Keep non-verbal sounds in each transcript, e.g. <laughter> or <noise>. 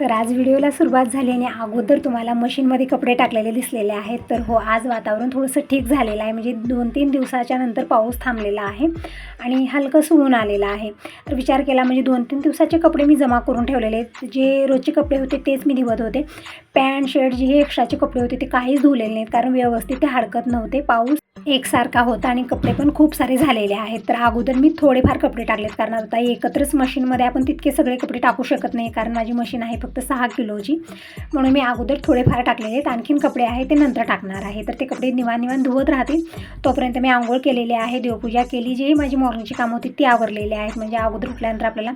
तर आज व्हिडिओला सुरुवात झाली आणि अगोदर तुम्हाला मशीनमध्ये कपडे टाकलेले दिसलेले आहेत. तर हो आज वातावरण थोडंसं ठीक झालेलं आहे. म्हणजे दोन तीन दिवसाच्या नंतर पाऊस थांबलेला आहे आणि हलकं ऊन आलेलं आहे. तर विचार केला म्हणजे दोन तीन दिवसाचे कपडे मी जमा करून ठेवलेले आहेत. जे रोजचे कपडे होते तेच मी धुवत होते. पॅन्ट शर्ट जे हे एक्स्ट्राचे कपडे होते ते काहीच धुवलेले नाहीत कारण व्यवस्थित ते हडकत नव्हते. पाऊस एकसारखा होता आणि कपडे पण खूप सारे झालेले आहेत. तर अगोदर मी थोडेफार कपडे टाकलेत कारण आता एकत्रच मशीनमध्ये आपण तितके सगळे कपडे टाकू शकत नाही कारण माझी मशीन आहे फक्त सहा किलोची. म्हणून मी अगोदर थोडेफार टाकलेले आहेत. आणखीन कपडे आहे ते नंतर टाकणार आहे. तर ते कपडे निवान निवान धुवत राहतील. तोपर्यंत मी आंघोळ केलेले आहे. देवपूजा केली. जी माझी मॉर्निंगची कामं होती ती आवरलेली आहेत. म्हणजे अगोदर उठल्यानंतर आपल्याला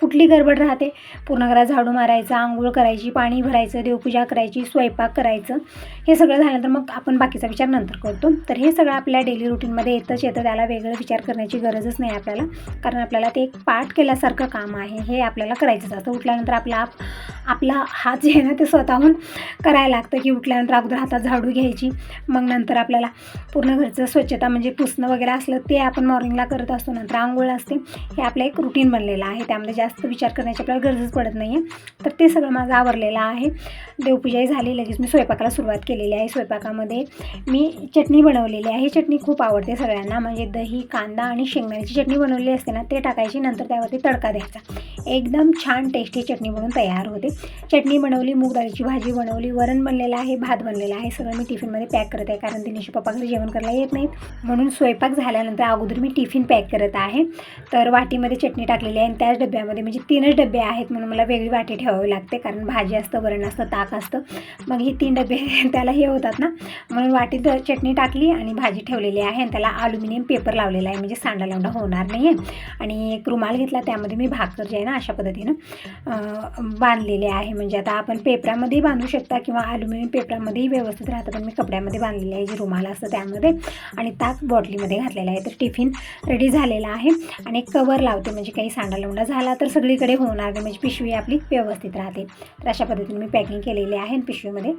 कुठली गडबड राहते? पूर्ण घरात झाडू मारायचं आंघोळ करायची पाणी भरायचं देवपूजा करायची स्वयंपाक करायचं. हे सगळं झाल्यानंतर मग आपण बाकीचा विचार नंतर करतो. तर हे सगळं आपल्या डेली रुटीनमध्ये येतंच येतं. त्याला वेगळं विचार करण्याची गरजच नाही आपल्याला. कारण आपल्याला ते एक पाठ केल्यासारखं काम आहे. हे आपल्याला करायचंच असतं. उठल्यानंतर आपला आप आपला हात जे आहे ना ते स्वतःहून करायला लागतं की उठल्यानंतर अगोदर हातात झाडू घ्यायची. मग नंतर आपल्याला पूर्ण घरचं स्वच्छता म्हणजे पुसणं वगैरे असलं ते आपण मॉर्निंगला करत असतो. नंतर आंघोळ असते. हे आपलं एक रुटीन बनलेलं आहे. त्यामध्ये जास्त विचार करण्याची आपल्याला गरजच पडत नाही आहे तर ते सगळं माझं आवरलेलं आहे. देवपूजाही झाली. लगेच मी स्वयंपाकाला सुरुवात केली. केलेली आहे स्वयंपाकामध्ये. मी चटणी बनवलेली आहे. चटणी खूप आवडते सगळ्यांना. म्हणजे दही कांदा आणि शेंगदाण्याची चटणी बनवलेली असते ना ते टाकायची. नंतर त्यावरती तडका द्यायचा. एकदम छान टेस्टी चटणी बनवून तयार होते. चटणी बनवली मूग डाळीची भाजी बनवली वरण बनलेलं आहे भात बनलेला आहे. सगळं मी टिफिनमध्ये पॅक करत. आहे कारण दिनेशी पप्पा घरी जेवण करायला येत नाहीत. म्हणून स्वयंपाक झाल्यानंतर अगोदर मी टिफिन पॅक करत आहे. तर वाटीमध्ये चटणी टाकलेली आहे आणि त्याच डब्यामध्ये म्हणजे तीनच डबे आहेत म्हणून मला वेगळी वाटी ठेवावी लागते. कारण भाजी असतं वरण असतं ताक असतं. मग ही तीन डबे <laughs> त्या त्याला हे होतात ना. म्हणून वाटीत चटणी टाकली आणि भाजी ठेवलेली आहे आणि त्याला अल्युमिनियम पेपर लावलेला आहे. म्हणजे सांडा लावडा होणार नाही आहे आणि एक रुमाल घेतला त्यामध्ये मी भाकर जे आहे ना अशा पद्धतीनं बांधलेले आहे. म्हणजे आता आपण पेपरामध्येही बांधू शकता किंवा अल्युमिनियम पेपरामध्येही व्यवस्थित राहतं. पण मी कपड्यामध्ये बांधलेले आहे. जे रुमाल असतं त्यामध्ये. आणि ताक बॉटलीमध्ये घातलेला आहे. तर टिफिन रेडी झालेला आहे. आणि एक कवर लावते. म्हणजे काही सांडा लावडा झाला तर सगळीकडे होणार नाही. म्हणजे पिशवी आपली व्यवस्थित राहते. तर अशा पद्धतीने मी पॅकिंग केलेली आहे आणि पिशवीमध्ये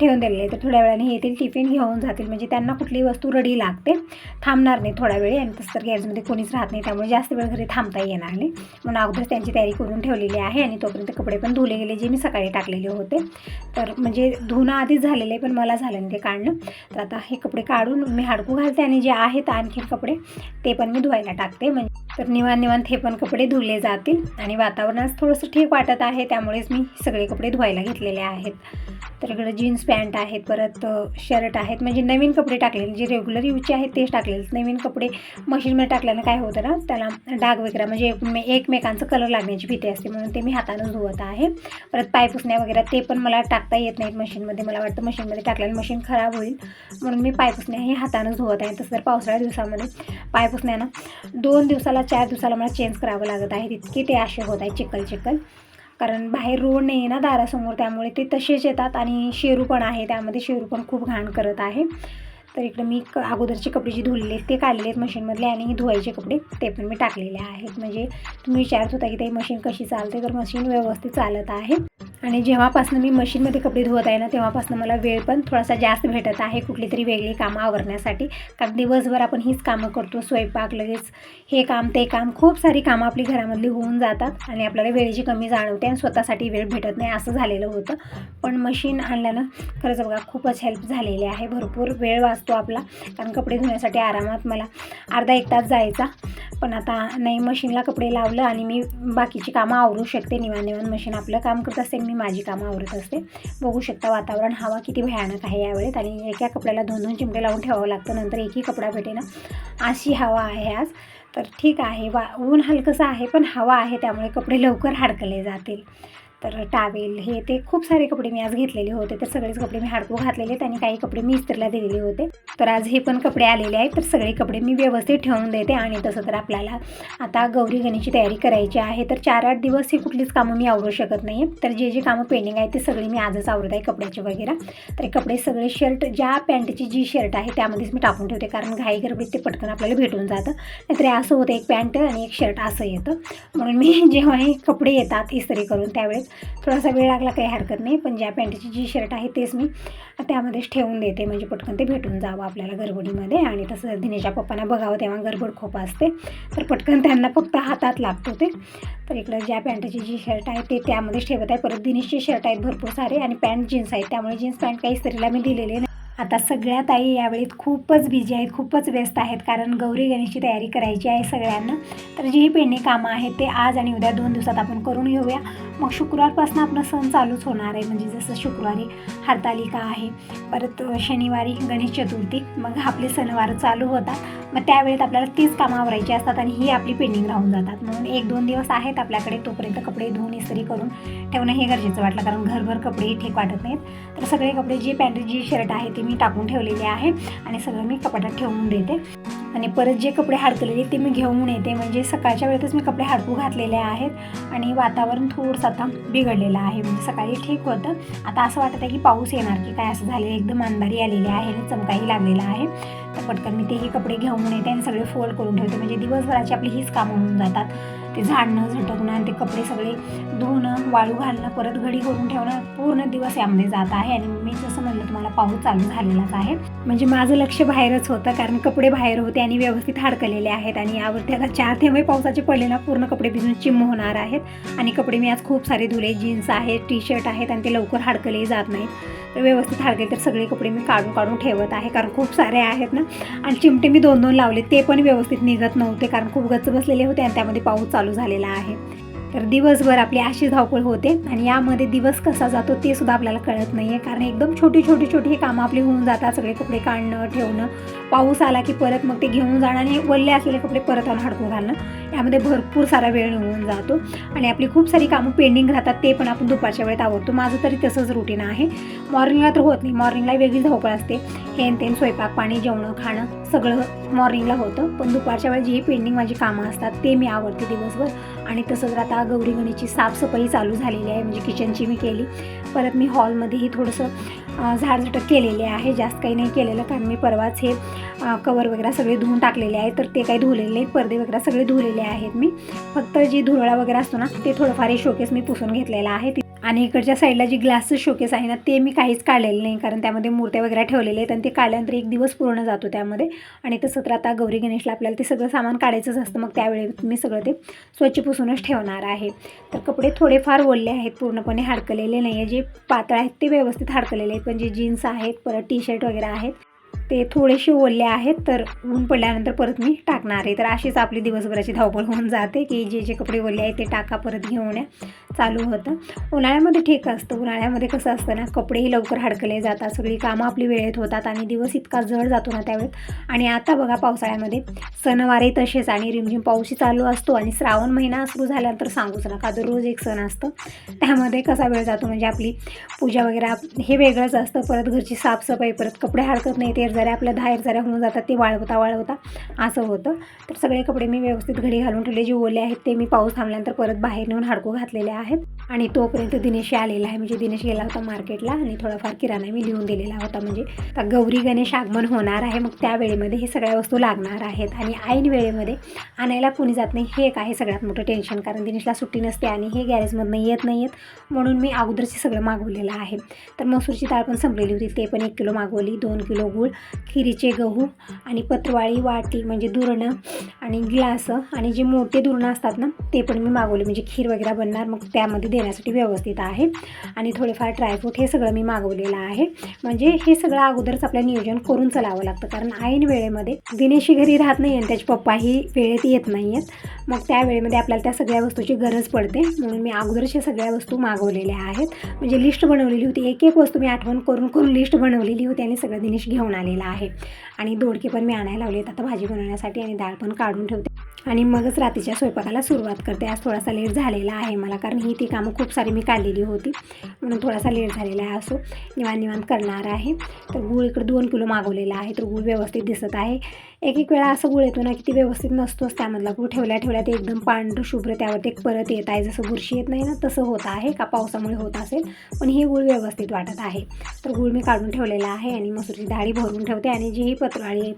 ठेवून दिलेली आहे तर थोड्या वेळाने येतील टिफिन घेऊन जातील. म्हणजे त्यांना कुठलीही वस्तू रडी लागते थांबणार नाही थोडा वेळ. आणि तसं तर गॅरेजमध्ये कोणीच राहत नाही त्यामुळे जास्त वेळ घरी थांबता येणार नाही. म्हणून अगोदर त्यांची तयारी करून ठेवलेली आहे आणि तोपर्यंत कपडे पण धुले गेले जे मी सकाळी टाकलेले होते. तर म्हणजे धुणं आधीच झालेलं आहे पण मला झालं नाही ते काढणं. तर आता हे कपडे काढून मी हाडकू घालते आणि जे आहेत आणखी कपडे ते पण मी धुवायला टाकते. म्हणजे तर निवान निवांत हे पण कपडे धुले जातील. आणि वातावरणास थोडंसं ठीक वाटत आहे त्यामुळेच मी सगळे कपडे धुवायला घेतलेले आहेत. तर इकडे जीन्स पॅन्ट आहेत परत शर्ट आहेत. म्हणजे नवीन कपडे टाकलेले जे रेग्युलर यूजचे आहेत तेच टाकलेले नवीन कपडे मशीनमध्ये टाकल्यानं काय होतं ना त्याला डाग वगैरे म्हणजे एकमेकांचं कलर लागण्याची भीती असते. म्हणून ते मी हातानं धुवत आहे. परत पाय पुसण्या वगैरे ते पण मला टाकता येत नाहीत मशीनमध्ये. मला वाटतं मशीनमध्ये टाकल्यानं मशीन खराब होईल. म्हणून मी पाय पुसण्या हे हातानं धुवत आहे. तसं तर पावसाळ्या दिवसामध्ये पाय पुसण्यानं दोन दिवसाला चार दिवसाला मला चेंज करावं लागत आहे. तितके ते असे होत आहे चिखल चिखल कारण बाहेर रोड नाही आहे ना दारासमोर त्यामुळे ते तसेच येतात आणि शेरू पण आहे त्यामध्ये शेरू पण खूप घाण करत आहे. तर इकडे मी अगोदरचे कपडे जे धुलेले आहेत ते काढलेले आहेत मशीनमधले आणि धुवायचे कपडे ते पण मी टाकलेले आहेत. म्हणजे तुम्ही विचारत होता की ते मशीन कशी चालते तर मशीन व्यवस्थित चालत आहे. आणि जेव्हापासून मी मशीनमध्ये कपडे धुवत आहे ना तेव्हापासून मला वेळ पण थोडासा जास्त भेटत आहे कुठली तरी वेगळी कामं आवरण्यासाठी. कारण दिवसभर आपण हीच कामं करतो स्वयंपाक लगेच हे काम ते काम खूप सारी कामं आपली घरामधली होऊन जातात आणि आपल्याला वेळेची कमी जाणवते आणि स्वतःसाठी वेळ भेटत नाही असं झालेलं होतं. पण मशीन आणल्यानं खरंच बघा खूपच हेल्प झालेली आहे. भरपूर वेळ वाच असतो आपला. कारण कपडे धुण्यासाठी आरामात मला अर्धा एक तास जायचा. पण आता नाही मशीनला कपडे लावलं आणि मी बाकीची कामं आवरू शकते. निवान निवान मशीन आपलं काम करत असते मी माझी कामं आवरत असते. बघू शकता वातावरण हवा किती भयानक आहे यावेळेत आणि एका कपड्याला दोन दोन चिमटे लावून ठेवावं लागतं. नंतर एकही कपडा भेटेना. अशी हवा आहे आज. तर ठीक आहे. वा ऊन हलकंसं आहे पण हवा आहे. त्यामुळे कपडे लवकर हाडकले जातील. तर टावेल हे ते खूप सारे कपडे मी आज घेतलेले होते. तर सगळेच कपडे मी हाडकू घातलेले आहेत आणि काही कपडे मी इस्त्रीला दिलेले होते. तर आज हे पण कपडे आलेले आहेत. तर सगळे कपडे मी व्यवस्थित ठेवून देते आणि तसं तर आपल्याला आता गौरी गणेशची तयारी करायची आहे. तर चार आठ दिवस ही कुठलीच कामं मी आवरू शकत नाही तर जे जे कामं पेंडिंग आहेत ते सगळी मी आजच आवरत आहे कपड्याचे वगैरे. तर कपडे सगळे शर्ट ज्या पॅन्टची जी शर्ट आहे त्यामध्येच मी टाकून ठेवते. कारण घाई गरबडीत ते पटकन आपल्याला भेटून जातं. नाहीतर हे असं होतं एक पॅन्ट आणि एक शर्ट असं येतं. म्हणून मी <laughs> जेव्हा हे कपडे येतात इस्त्री करून त्यावेळेस थोडासा वेळ लागला काही हरकत नाही पण ज्या पॅन्टची जी शर्ट आहे तेच मी त्यामध्येच ठेवून देते. म्हणजे पटकन ते भेटून जावं आपल्याला गरबडीमध्ये आणि तसं दिनेशच्या पप्पांना बघावं तेव्हा गरबड खूप असते. तर पटकन त्यांना फक्त हातात लागतो ते. तर इकडं ज्या पॅन्टची जी शर्ट आहे ते त्यामध्येच ठेवत आहे. परत दिनेशचे शर्ट आहेत भरपूर सारे आणि पॅन्ट जीन्स आहेत. त्यामुळे जीन्स पॅन्ट काही स्त्रीला मी दिलेले नाही. आता सगळ्या ताई यावेळी खूपच बिझी आहेत खूपच व्यस्त आहेत. कारण गौरी गणेशची तयारी करायची आहे सगळ्यांना. तर जी ही पेंडिंग कामं आहेत ते आज आणि उद्या दोन दिवसात आपण करून घेऊया. मग शुक्रवारपासून आपलं सण चालूच होणार आहे. म्हणजे जसं शुक्रवारी हरतालिका आहे परत शनिवारी गणेश चतुर्थी मग आपले सणवार चालू होतात. मग त्यावेळेत आपल्याला तीच कामं आवरायची असतात आणि ही आपली पेंडिंग राहून जातात. म्हणून एक दोन दिवस आहेत आपल्याकडे तोपर्यंत कपडे धुवून इस्त्री करून ठेवणं हे गरजेचं वाटलं. कारण घरभर कपडेही ठीक वाटत नाहीत. तर सगळे कपडे जे पॅन्ट जी शर्ट आहे ते मी टाकून ठेवलेले आहे आणि सगळं मी कपाटात ठेवून देते. आणि परत जे कपडे हाडकलेले ते मी घेऊन येते. म्हणजे सकाळच्या वेळेतच मी कपडे हाडकू घातलेले आहेत आणि वातावरण थोडंसं आता बिघडलेलं आहे. म्हणजे सकाळी ठीक होतं. आता असं वाटत आहे की पाऊस येणार की काय असं झालेलं एकदम अंधारी आलेली आहे आणि चमकाही लागलेला आहे. तर पटकन मी तेही कपडे घेऊन येते आणि सगळे फोल्ड करून ठेवते. म्हणजे दिवसभराची आपली हीच कामं होऊन जातात. ते झाडणं झटकणं आणि ते कपडे सगळे धुणं वाळू घालणं परत घडी करून ठेवणं पूर्ण दिवस यामध्ये जात आहे. आणि मी जसं म्हणलं तुम्हाला पाऊस चालू झालेलाच आहे. म्हणजे माझं लक्ष बाहेरच होतं कारण कपडे बाहेर होते आणि व्यवस्थित हाडकलेले आहेत. आणि यावरती आता चार थेंबे पावसाचे पडले ना पूर्ण कपडे भिजून चिम्म होणार आहेत. आणि कपडे मी आज खूप सारे धुले. जीन्स आहेत टी शर्ट आहेत आणि ते लवकर हाडकले जात नाहीत. तर व्यवस्थित हाडके तर सगळे कपडे मी काढून काढून ठेवत आहे कारण खूप सारे आहेत ना. आणि चिमटे मी दोन दोन लावले ते पण व्यवस्थित निघत नव्हते कारण खूप गच्च बसलेले होते आणि त्यामध्ये पाऊस चालू चालू झालेला आहे. तर दिवसभर आपली अशी धावपळ होते आणि यामध्ये दिवस कसा जातो ते सुद्धा आपल्याला कळत नाही आहे कारण एकदम छोटी छोटी छोटी ही कामं आपली होऊन जातात. सगळे कपडे काढणं ठेवणं पाऊस आला की परत मग ते घेऊन जाणं आणि वल्ले असलेले कपडे परत आणून हडकून घालणं. यामध्ये भरपूर सारा वेळ निघून जातो आणि आपली खूप सारी कामं पेंडिंग राहतात ते पण आपण दुपारच्या वेळेत आवडतो माझं तरी तसंच रुटीन आहे. मॉर्निंगला तर होत नाही. मॉर्निंगला वेगळी धावपळ असते. हेन तेन स्वयंपाक पाणी जेवणं खाणं. सगळं मॉर्निंगला होतं. पण दुपारच्या वेळेस जी पेंडिंग माझी कामं असतात ते मी आवडते दिवसभर. आणि तसंच आता गौरी गणेशची साफसफाई चालू झालेली आहे. म्हणजे किचनची मी केली. परत मी हॉलमध्येही थोडंसं झाडझटक केलेले आहे. जास्त काही नाही केलेलं कारण मी परवाच हे कवर वगैरे सगळे धुवून टाकलेले आहे तर ते काही धुलेले नाही पडदे वगैरे सगळे धुलेले आहेत मी. फक्त जी धुरळा वगैरे असतो ना ते थोडंफार हे शोकेस मी पुसून घेतलेला आहे. आणि इकडच्या साईडला जी ग्लासचं शोकेस आहे ना ते मी काहीच काढलेलं नाही. कारण त्यामध्ये मूर्त्या वगैरे ठेवलेले आहेत आणि ते काढल्यानंतर एक दिवस पूर्ण जातो त्यामध्ये. आणि तसं तर आता गौरी गणेशला आपल्याला ते सगळं सामान काढायचंच असतं. मग त्यावेळी मी सगळं ते स्वच्छ पुसूनच ठेवणार आहे. तर कपडे थोडेफार ओलले आहेत. पूर्णपणे हाडकलेले नाही आहे जे पातळ आहेत ते व्यवस्थित हाडकलेले आहेत. पण जे जीन्स आहेत परत टी शर्ट वगैरे आहेत ते थोडेसे ओलले आहेत तर ऊन पडल्यानंतर परत मी टाकणार आहे. तर अशीच आपली दिवसभराची धावपळ होऊन जाते की जे जे कपडे ओले आहेत ते टाका परत घेऊन या. चालू होतं. उन्हाळ्यामध्ये ठीक असतं. उन्हाळ्यामध्ये कसं असतं ना कपडेही लवकर हडकले जातात. सगळी कामं आपली वेळेत होतात आणि दिवस इतका जड जातो ना त्यावेळेत. आणि आता बघा पावसाळ्यामध्ये सणवारही तसेच आणि रिमझिम पाऊसही चालू असतो आणि श्रावण महिना सुरू झाल्यानंतर सांगूच नका दररोज एक सण असतं. त्यामध्ये कसा वेळ जातो? म्हणजे आपली पूजा वगैरे हे वेगळंच असतं. परत घरची साफसफाई परत कपडे हडकत नाही ते जरा आपल्या धायर जरा होऊन जातात ते वाळवता वाळवता असं होतं. तर सगळे कपडे मी व्यवस्थित घडी घालून ठेवले जे ओले आहेत ते मी पाऊस थांबल्यानंतर परत बाहेर नेऊन हाडकू घातलेले आहेत. आणि तोपर्यंत दिनेश आलेला आहे म्हणजे दिनेश गेला होता मार्केटला आणि थोडाफार किराणा मी लिहून दिलेला होता. म्हणजे आता गौरी गणेश आगमन होणार आहे मग त्या वेळेमध्ये हे सगळ्या वस्तू लागणार आहेत. आणि ऐन वेळेमध्ये आणायला कोणी जात नाही हे एक आहे सगळ्यात मोठं टेन्शन कारण दिनेशला सुट्टी नसते आणि हे गॅरेजमधनं येत नाही येत म्हणून मी अगोदरचे सगळं मागवलेलं आहे. तर मसूरची डाळ पण संपलेली होती ते पण एक किलो मागवली दोन किलो गूळ खिरीचे गहू आणि पत्रवाळी वाटी म्हणजे दुरणं आणि ग्लास आणि जे मोठे दुरणं असतात ना ते पण मी मागवले. म्हणजे खीर वगैरे बनणार मग त्यामध्ये देण्यासाठी व्यवस्थित आहे. आणि थोडेफार ड्रायफ्रूट हे सगळं मी मागवलेलं आहे. म्हणजे हे सगळं अगोदरच आपल्याला नियोजन करून चालावं लागतं. कारण ऐन वेळेमध्ये दिनेशी घरी राहत नाही आणि त्याचे पप्पाही वेळेत येत नाही आहेत मग त्या वेळेमध्ये आपल्याला त्या सगळ्या वस्तूची गरज पडते. म्हणून मी अगोदरच्या सगळ्या वस्तू मागवलेल्या आहेत. म्हणजे लिस्ट बनवलेली होती. एक एक वस्तू मी आठवण करून करून लिस्ट बनवलेली होती आणि सगळं दिनेश घेऊन आलेला आहे. आणि दोडके पण मी आणायला आहेत. आता भाजी बनवण्यासाठी आणि डाळ पण काढून ठेवते. आणि मगच रात्रीच्या स्वयंपाकाला सुरुवात करते. आज थोडासा लेट झालेला आहे मला कारण ही ती कामं खूप सारी मी काढलेली होती. म्हणून थोडासा लेट झालेला आहे असो निवांत निवांत करणार आहे. तर गूळ इकडं दोन किलो मागवलेला आहे. तर गूळ व्यवस्थित दिसत आहे. एक एक वेळा असं गुळ येतो ना की ती व्यवस्थित नसतोच त्यामधला गुळ. ठेवल्या ठेवल्या ते एकदम पांढरं शुभ्र त्यावरती एक परत येत आहे. जसं बुरशी येत नाही ना तसं होत आहे. का पावसामुळे होत असेल. पण हे गुळ व्यवस्थित वाटत आहे. तर गुळ मी काढून ठेवलेला आहे आणि मसूरची डाळी भरून ठेवते आणि जी ही पत्राळी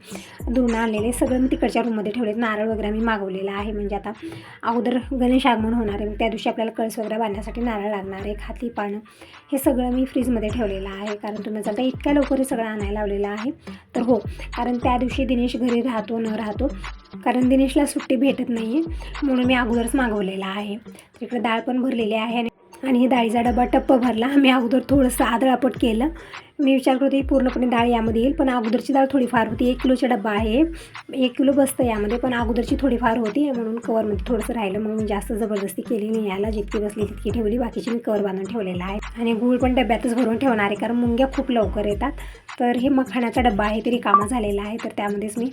दुरून आणलेले सगळं मी तिकडच्या रूममध्ये ठेवले नारळ वगैरे मी मागवलेला आहे. म्हणजे आता अगोदर गणेश आगमन होणार आहे. मग त्या दिवशी आपल्याला कळस वगैरे बांधण्यासाठी नारळ लागणार आहे. खाती पानं. हे सगळं मी फ्रीजमध्ये ठेवलेलं आहे. कारण तुम्ही चालता इतक्या लवकर हे सगळं आणायला लावलेलं आहे. तर हो. कारण त्या दिवशी दिनेश घरी राहतो न राहतो. कारण दिनेशला सुट्टी भेटत नाही आहे म्हणून मी अगोदरच मागवलेला आहे. तिकडे डाळ पण भरलेली आहे आणि आणि हे डाळीचा डबा टप्प भरला. मी अगोदर थोडंसं आदळापट केलं. मी विचार करते की पूर्णपणे डाळ यामध्ये येईल पण अगोदरची डाळ थोडीफार होती. एक किलोचा डब्बा आहे. एक किलो बसतं यामध्ये पण अगोदरची थोडीफार होती म्हणून कवरमध्ये थोडंसं राहिलं. मग मी जास्त जबरदस्ती केली नाही. याला जितकी बसली तितकी ठेवली. बाकीची मी कवर बांधून ठेवलेला आहे. आणि गूळ पण डब्यातच भरून ठेवणार आहे कारण मुंग्या खूप लवकर येतात. तर हे मखाण्याचा डब्बा आहे तरी कामा झालेला आहे. तर त्यामध्येच मी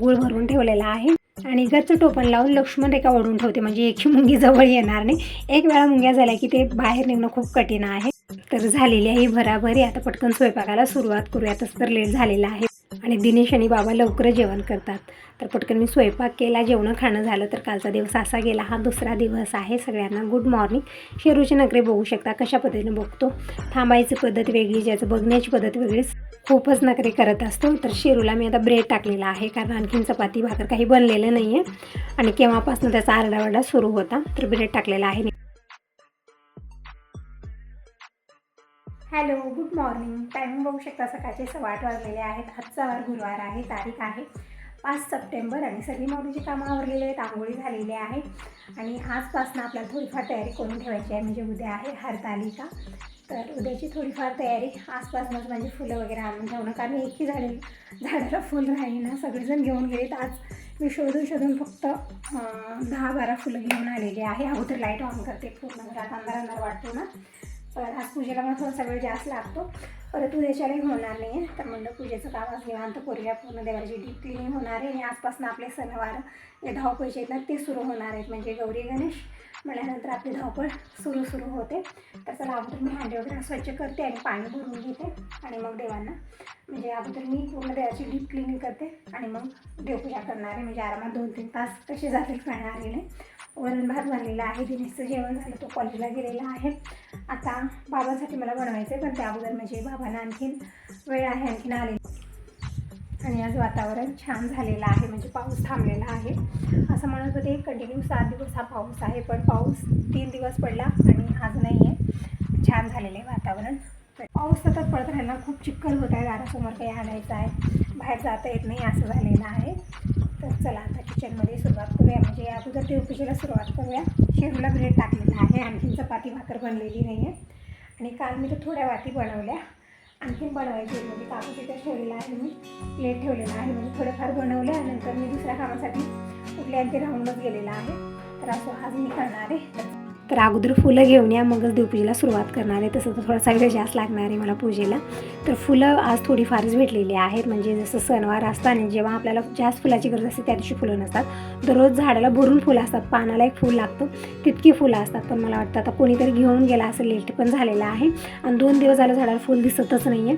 गूळ भरून ठेवलेला आहे. आणि गच्च टोपण लावून लक्ष्मण रेखा ओढून ठेवते म्हणजे एकही मुंगी जवळ येणार नाही. एक वेळा मुंग्या झाल्या की ते बाहेर निघणं खूप कठीण आहे. तर झालेली आहे भराभरी. आता पटकन स्वयंपाकाला सुरुवात करूया तसं तर लेट झालेला आहे. आणि दिनेश आणि बाबा लवकर जेवण करतात. तर पटकन मी स्वयंपाक केला जेवणं खाणं झालं तर कालचा दिवस असा गेला. हा दुसरा दिवस आहे. सगळ्यांना गुड मॉर्निंग शेरूचे नखरे बघू शकता कशा पद्धतीने बघतो. थांबायची पद्धत वेगळी ज्याचं बघण्याची पद्धत वेगळीच खूपच नखरे करत असतो. तर शेरूला मी आता ब्रेड टाकलेला आहे कारण आणखीन चपाती भाकर काही बनलेलं नाही आहे आणि केव्हापासून त्याचा आरडाओरडा सुरू होता तर ब्रेड टाकलेला आहे हॅलो गुड मॉर्निंग. टायमिंग बघू शकता सकाळचे सव्वा आठ वाजलेले आहेत. आजचा वार गुरुवार आहे तारीख आहे पाच सप्टेंबर आणि सगळी मॉर्निंगची कामं आवरलेली आहेत आंघोळी झालेली आहे. आणि आजपासून आपल्याला थोडीफार तयारी करून ठेवायची आहे. म्हणजे उद्या आहे हरतालिका. तर उद्याची थोडीफार तयारी. आसपासनंच म्हणजे फुलं वगैरे आणून ठेवणं. कारण एकही झाडे झाडाला फुल राहीना सगळेजण घेऊन गेलेत. आज मी शोधून शोधून फक्त दहा बारा फुलं घेऊन आलेली आहे. अगोदर लाइट ऑन करते. पूर्ण घरात अंधार अंधार वाटतो ना. तर आज पूजेला मला थोडासा वेळ जास्त लागतो. परत उद्याच्यालाही होणार नाही आहे तर म्हणलं पूजेचं काम आज निवांत करूया. पूर्ण देवाची डीप क्लिनिंग होणार आहे आणि आजपासून आपले सणवार जे धावपळचे आहेत ना ते सुरू होणार आहेत. म्हणजे गौरी गणेश म्हटल्यानंतर आपली धावपळ सुरू सुरू होते. तर चला अगोदर मी हांडे वगैरे स्वच्छ करते आणि पाणी भरून घेते आणि मग देवांना. म्हणजे अगोदर मी पूर्ण देवाची डीप क्लिनिंग करते आणि मग देवपूजा करणार आहे. म्हणजे आरामात दोन तीन तास कसे जातील कळणार नाही वरण भात बनलेला आहे. दिनेशचं जेवण झालं तो कॉलेजला गेलेला आहे. आता बाबांसाठी मला बनवायचं आहे पण त्या अगोदर म्हणजे बाबा बाबांना आणखीन वेळ आहे आणखीन आले आणि आज वातावरण छान झालेलं आहे म्हणजे पाऊस थांबलेला आहे. असं म्हणत होते कंटिन्यू सात दिवस हा पाऊस आहे पण पाऊस तीन दिवस पडला आणि आज नाही आहे छान झालेलं आहे वातावरण. पाऊस सतत पडत राहिला खूप चिक्कल होत आहे दारासमोर काही आणायचं आहे बाहेर जाता येत नाही असं झालेलं आहे. तर चला आता किचनमध्ये सुरुवात करूया. म्हणजे अगोदर देवपूजेला सुरुवात करूया. शेरूला ब्रेड टाकलेला आहे आणखीन चपाती भाकर बनलेली नाही आहे आणि काल मी तर थोड्या वाती बनवल्या. आणखीन बनवायची म्हणजे कापूस तिथे ठेवलेला आहे मी. प्लेट ठेवलेला आहे. म्हणजे थोडंफार बनवल्या नंतर मी दुसऱ्या कामासाठी कुठल्या आणखी राहूनच गेलेला आहे. तर असं आज मी करणार आहे. तर अगोदर फुलं घेऊन या मगच देवपूजेला सुरुवात करणार आहे. तसं तर थोडासा वेळ जास्त लागणार आहे मला पूजेला. तर फुलं आज थोडीफारच भेटलेली आहेत. म्हणजे जसं सणवार असताना जेव्हा आपल्याला जास्त फुलाची गरज असते त्या दिवशी फुलं नसतात. दररोज झाडाला भरून फुलं असतात. पानाला एक फुल लागतं. तितकी फुलं असतात. पण मला वाटतं आता कोणीतरी घेऊन गेला असं लेट पण झालेलं आहे. आणि दोन दिवस झालं झाडाला फुल दिसतच नाही आहे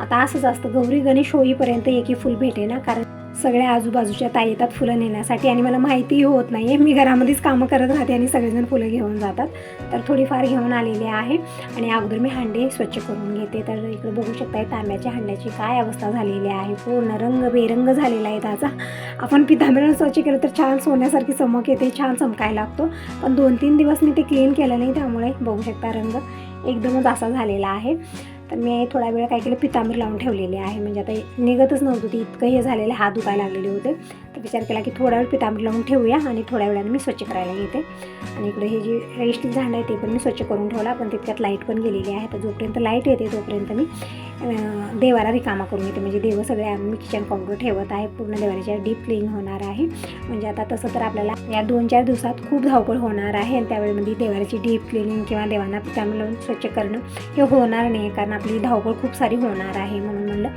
आता असंच असतं. गौरी गणेश होईपर्यंत एकही फुल भेटे ना कारण सगळ्या आजूबाजूच्या ताई येतात फुलं नेण्यासाठी आणि मला माहितीही होत नाही आहे. मी घरामध्येच कामं करत राहते आणि सगळेजण फुलं घेऊन जातात. तर थोडीफार घेऊन आलेली आहे. आणि अगोदर मी हांडे स्वच्छ करून घेते. तर इकडे बघू शकता तांब्याच्या हांड्याची काय अवस्था झालेली आहे. पूर्ण रंग बेरंग झालेला आहे त्याचा. आपण पितांबरीनं स्वच्छ केलं तर छान सोन्यासारखी चमक येते छान चमकायला लागतो. पण दोन तीन दिवस मी ते क्लीन केलं नाही त्यामुळे बघू शकता रंग एकदमच असा झालेला आहे. तर मी थोडा वेळ काय केलं पितांबरी लावून ठेवलेली आहे. म्हणजे आता निघतच नव्हतं ती इतकं हे झालेलं हात दुखायला लागलेले होते. तर विचार केला की थोडा वेळ पितांबरी लावून ठेवूया आणि थोड्या वेळाने मी स्वच्छ करायला घेते आणि इकडे हे जे रेस्टिंग झाडं आहे ते पण मी स्वच्छ करून ठेवला. पण तितक्यात लाइट पण गेलेली आहे. तर जोपर्यंत लाइट येते तोपर्यंत मी देवाला रिकामा करून येते म्हणजे देव सगळे आम्ही किचन काउंटर ठेवत आहे. पूर्ण देवाच्या डीप क्लीन होणार आहे. म्हणजे आता तसं तर आपल्याला या दोन चार दिवसात खूप धावपळ होणार आहे. आणि त्यावेळेमध्ये देवाची डीप क्लिनिंग किंवा देवांना त्यामुळे स्वच्छ करणं हे होणार नाही. कारण आपली धावपळ खूप सारी होणार आहे. म्हणून म्हणलं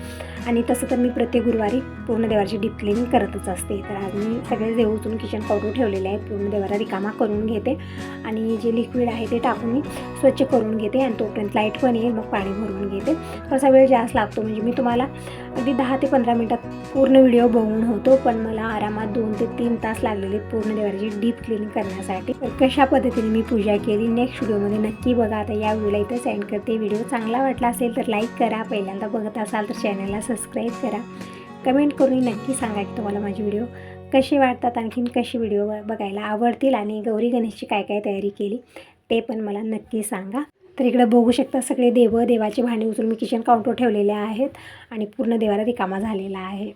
आणि तसं तर मी प्रत्येक गुरुवारी पूर्ण देवाची डीप क्लिनिंग करतच असते. तर आज मी सगळे देव उचलून किचन पावडर ठेवलेले आहेत. पूर्ण देवाला रिकामा करून घेते. आणि जे लिक्विड आहे ते टाकून मी स्वच्छ करून घेते. आणि तोपर्यंत लाइट पण येईल मग पाणी भरून घेते. थोडासा वेळ जास्त लागतो. म्हणजे मी तुम्हाला अगदी दहा ते पंधरा मिनटात पूर्ण व्हिडिओ बघून होतो पण मला आरामात दोन ते तीन तास लागलेले पूर्ण देवाची डीप क्लिनिंग करण्यासाठी. कशा पद्धतीने मी पूजा केली नेक्स्ट व्हिडिओमध्ये नक्की बघा. आता या व्हिडिओला इथं सेंड करते. व्हिडिओ चांगला वाटला असेल तर लाईक करा. पहिल्यांदा बघत असाल तर चॅनलला सबस्क्राईब करा. कमेंट करून नक्की सांगा की तुम्हाला माझे व्हिडिओ कसे वाटतात? आणखीन कसे व्हिडिओ बघायला आवडतील? आणि गौरी गणेशची काय काय तयारी केली? ते पण मला नक्की सांगा. तर इकडं बघू शकता सगळे देव देवाचे भांडे उचलून मी किचन काउंटर ठेवलेले आहेत आणि पूर्ण देवाला रिकामा झालेला आहे.